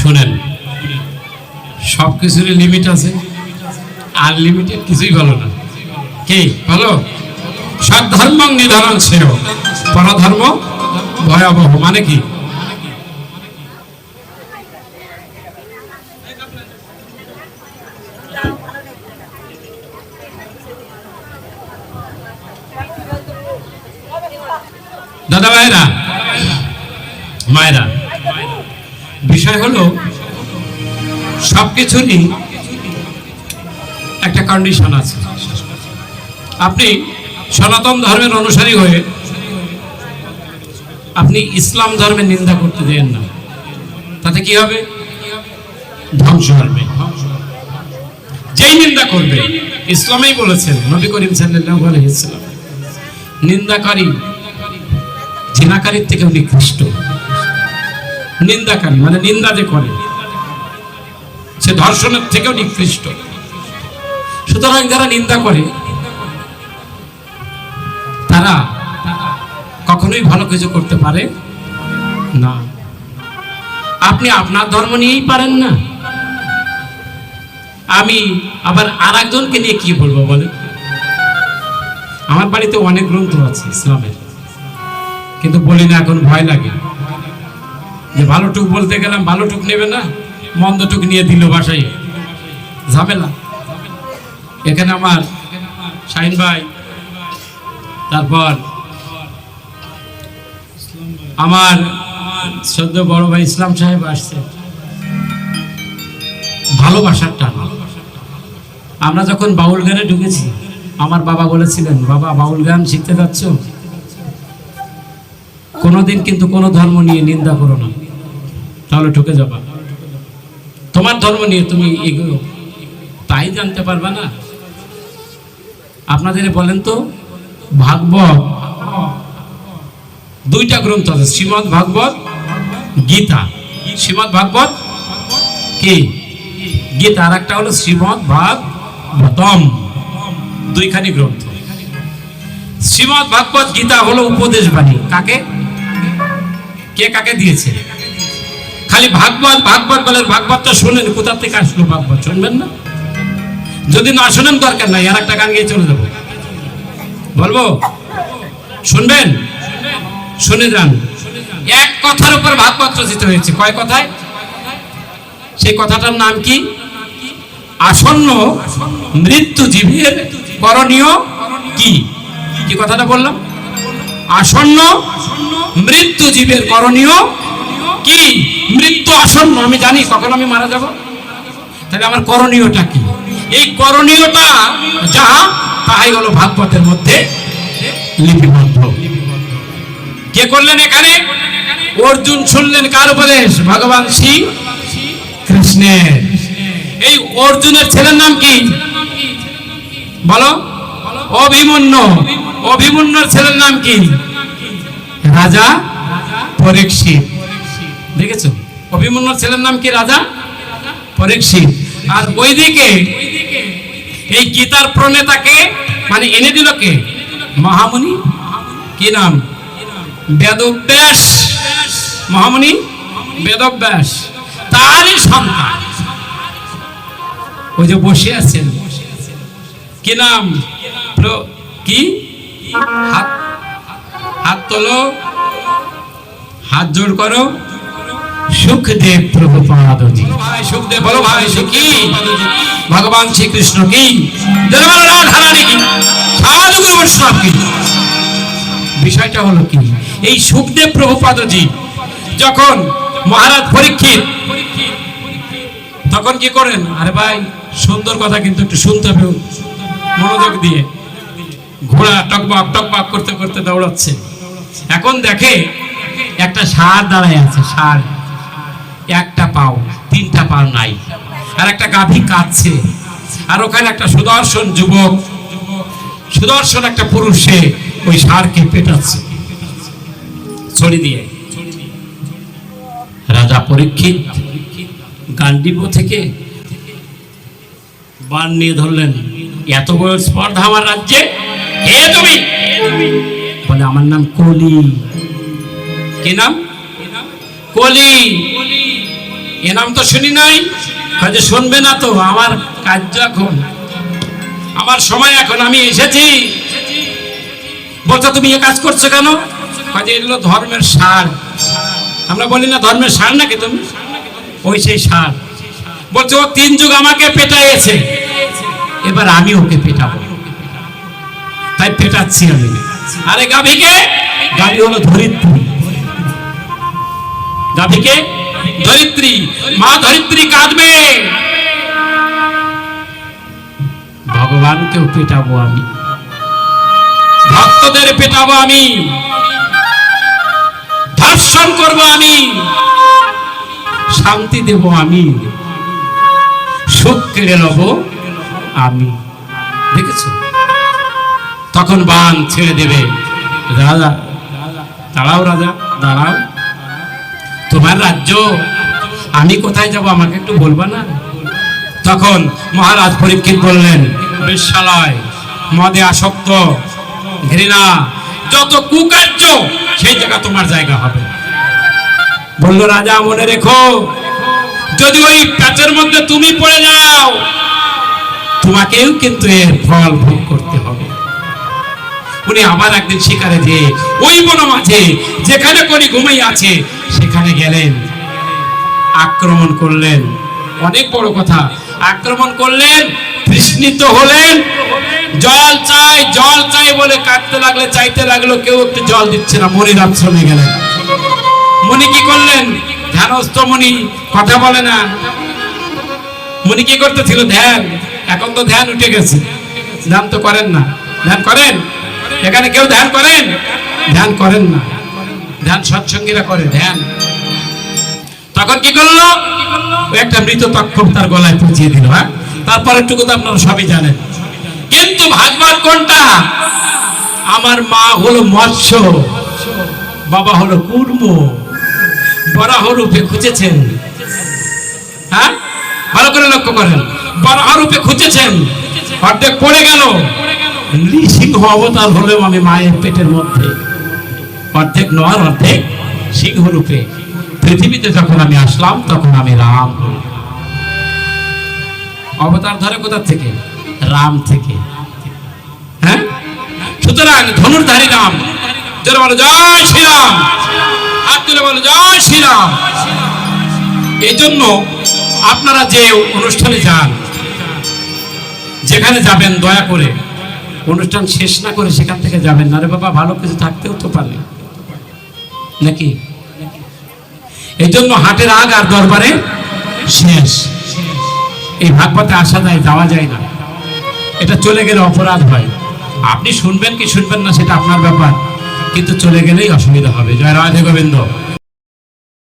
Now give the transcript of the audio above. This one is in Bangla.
শুনেন, সব কিছুরই লিমিট আছে আনলিমিটেড কিছুই ভালো না। কি, ভালো? সব ধর্ম নির্ধারণ ছিল। পরধর্ম ভয়াবহ মানে কি? ভাইরা মায়েরা, বিষয় হলো সবকিছুরই একটা কন্ডিশন আছে। আপনি সনাতন ধর্মের অনুসারী হয়ে আপনি ইসলাম ধর্মের নিন্দা করতে দেন না। তাতে কি হবে? ধ্বংস হবে। যেই নিন্দা করবে, ইসলামেই বলেছেন নবী করিম সাল্লাম নিন্দাকারী জিনাকারীর থেকেও নিকৃষ্ট নিন্দাকারী মানে নিন্দা যে করে। সে ধর্ষণের থেকেও নিকৃষ্ট। সুতরাং যারা নিন্দা করে, তারা কখনোই ভালো কিছু করতে পারে না। আপনি আপনার ধর্ম নিয়েই পারেন না। আমি আবার আর একজনকে নিয়ে কি বলব বলে আমার বাড়িতে অনেক গ্রন্থ আছে ইসলামের। কিন্তু বলি না, এখন ভয় লাগে। যে ভালো টুক বলতে গেলাম ভালো টুক নেবে না মন্দ টুক নিয়ে দিল বাসায়। ঝামেলা। এখানে আমার শাহিন ভাই, তারপর আমার সদ্য বড় ভাই ইসলাম সাহেব আসছে। ভালোবাসার টান। আমরা যখন বাউল গানে ঢুকেছি, আমার বাবা বলেছিলেন, বাবা, বাউল গান শিখতে যাচ্ছ? কোনোদিন কিন্তু কোনো ধর্ম নিয়ে নিন্দা করো না। তাহলে ঢুকে যাবা। তোমার ধর্ম নিয়ে তুমি এগুলো তাই জানতে পারবে না? আপনাদের বলেন তো, ভাগবত দুইটা গ্রন্থ আছে, শ্রীমদ ভাগবত, গীতা। শ্রীমদ ভাগবত কি? গীতা। আর একটা হলো শ্রীমদ ভাগবতম, দুইখানি গ্রন্থ। শ্রীমদ ভাগবত গীতা হলো উপদেশ বাণী। কাকে? কে কাকে দিয়েছে? খালি ভাগবত ভাগবত বলেন ভাগবতটা শোনেন, কোথা থেকে আসলো ভাগবত? শুনবেন না? যদি না শোনেন, দরকার নাই আর একটা গান গিয়ে চলে যাব। বলব? শুনবেন? শুনে যান। এক কথার উপর ভাগবত রচিত হয়েছে। কয় কথায়? সেই কথাটার নাম কি? আসন্ন মৃত্যু জীবের করণীয় কি? কি কথাটা বললাম? আসন্ন মৃত্যু জীবের করণীয় কি? মৃত্যু আসন্ন আমি জানি কখন আমি মারা যাব। তাহলে আমার করণীয়টা কি? এই করণীয়টা যাহা তাহাই হলো ভাগবতের মধ্যে লিপিবদ্ধ। কে করলেন এখানে? অর্জুন শুনলেন কার উপদেশ? ভগবান শ্রী কৃষ্ণের। এই অর্জুনের ছেলের নাম কি? বলো। অভিমন্যু। অভিমন্যুর ছেলের নাম কি? রাজা পরীক্ষিত দেখেছ? অভিমন্যুর ছেলের নাম কি রাজা? পরীক্ষিত আর ওইদিকে এই গীতার প্রণেতাকে মানে এনে দিল কে? মহামুনি কি নাম? বেদব্যাস। মহামুনি বেদব্যাস। তারই সন্তান। ওই যে বসে আছেন। কি নাম? কি? হাত হাত তোলো, হাত জোড় করো। সুখদেব ভাই, সুখদেব, বলো ভাই ভগবান শ্রীকৃষ্ণ কি? রাধারানী কি? সাধুগুরু বৈষ্ণব কি? বিষয়টা হলো কি? এই সুখদেব প্রভুপাদজি যখন মহারাজ পরীক্ষিত, তখন কি করেন? আরে ভাই, সুন্দর কথা কিন্তু একটু শুনতে হবে, মনোযোগ দিয়ে। ঘোড়া টকবক টকবক করতে করতে দৌড়াচ্ছে। এখন দেখে একটা ষাঁড় দাঁড়ায় আছে, ষাঁড়। একটা পাও, তিনটা পাও নাই। আর একটা গাভী কাঁদছে। আর ওখানে একটা সুদর্শন যুবক, সুদর্শন একটা পুরুষে ওই ষাঁড়কে পেটাচ্ছে। ছড়ি দিয়ে। রাজা পরীক্ষিত গান্ডিব থেকে বান নিয়ে ধরলেন। এত বড় স্পর্ধা আমার রাজ্যে? কে তুমি? বলে আমার নাম কলি। কি নাম? কলি। এ নাম তো শুনি নাই। কাজে শুনবে না তো আমার কার্য এখন। আমার সময় এখন আমি এসেছি। বলছো তুমি এ কাজ করছ কেন? কাজে এগুলো ধর্মের সার। আমরা বলি না ধর্মের সার নাকি তুমি? ওই সেই সার। বলছে ও তিন যুগ আমাকে পেটাইছে এবার আমি ওকে পেটাবো পেটাচ্ছি আমি। আরে গাভীকে? গাভী হলো ধরিত্রী। গাভীকে? ধরিত্রী। মা ধরিত্রী কাঁদবে। ভগবানকেও পেটাবো আমি। ভক্তদের পেটাবো আমি। ধর্ষণ করব আমি। শান্তি দেব আমি। সুখ কেড়ে নেব আমি। দেখেছ? তখন বান ছেড়ে দেবে। রাজা। দাঁড়াও রাজা দাঁড়াও। তোমার রাজ্য আমি কোথায় যাব আমাকে একটু বলবা না? তখন মহারাজ পরীক্ষিত বললেন বেশ্যালয় মদে আসক্ত ঘৃণা যত কুকার্য সেই জায়গা তোমার জায়গা হবে। বলল রাজা মনে রেখো যদি ওই প্যাচের মধ্যে তুমি পড়ে যাও তোমাকেও কিন্তু এর ফল ভোগ উনি আবার একদিন শিকারে যে ওই বন মাঝে যেখানে করি ঘুমাই আছে, সেখানে গেলেন। আক্রমণ করলেন। অনেক বড় কথা। আক্রমণ করলেন, তৃষ্ণিত হলেন। জল চাই জল চাই বলে কাঁদতে লাগলে, চাইতে লাগল কেউ একটু জল দিচ্ছে না, মনির আশ্রমে গেলেন। মনি কি করলেন? ধ্যানস্থ মনি, কথা বলে না। মনি কি করতেছিল? ধ্যান। এখন তো ধ্যান উঠে গেছে। ধ্যান তো করেন না। ধ্যান করেন? এখানে কেউ ধ্যান করেন? ধ্যান করেন না। ধ্যান সৎসঙ্গীরা করে ধ্যান। তখন কি করল? একটা মৃত তক্ষক তার গলায় পৌঁছিয়ে দিল হ্যাঁ? তারপরে টুকু তো আপনারা সবই জানেন। কিন্তু ভাগবত কোনটা? আমার মা হলো মৎস্য বাবা হলো কুর্ম বরাহ রূপে খুঁজেছেন। হ্যাঁ? ভালো করে লক্ষ্য করেন। বরাহ রূপে খুঁজেছেন। অর্ধেক পড়ে গেল। নৃসিংহ অবতার হলেও আমি মায়ের পেটের মধ্যে। অর্ধেক নর অর্ধেক সিংহ রূপে পৃথিবীতে যখন আমি আসলাম, তখন আমি রাম। অবতার ধরে কোথা থেকে? রাম থেকে। হ্যাঁ? সুতরাং ধনুর্ধারী রাম। বলো, জয় শ্রীরাম। বলো, জয় শ্রীরাম। এই জন্য আপনারা যে অনুষ্ঠানে যান, যেখানে যাবেন, দয়া করে অনুষ্ঠান শেষ না করে সেখান থেকে যাবেন না। রে বাবা, ভালো কিছু থাকতেও তো পারে। নাকি? এই জন্য হাটের আগ আর দরবারে শেষ। এই ভাগবতে আসা যায়, যাওয়া যায় না। এটা চলে গেলে অপরাধ হয়। আপনি শুনবেন কি শুনবেন না সেটা আপনার ব্যাপার। কিন্তু চলে গেলেই অসুবিধা হবে। জয় রাধে গোবিন্দ।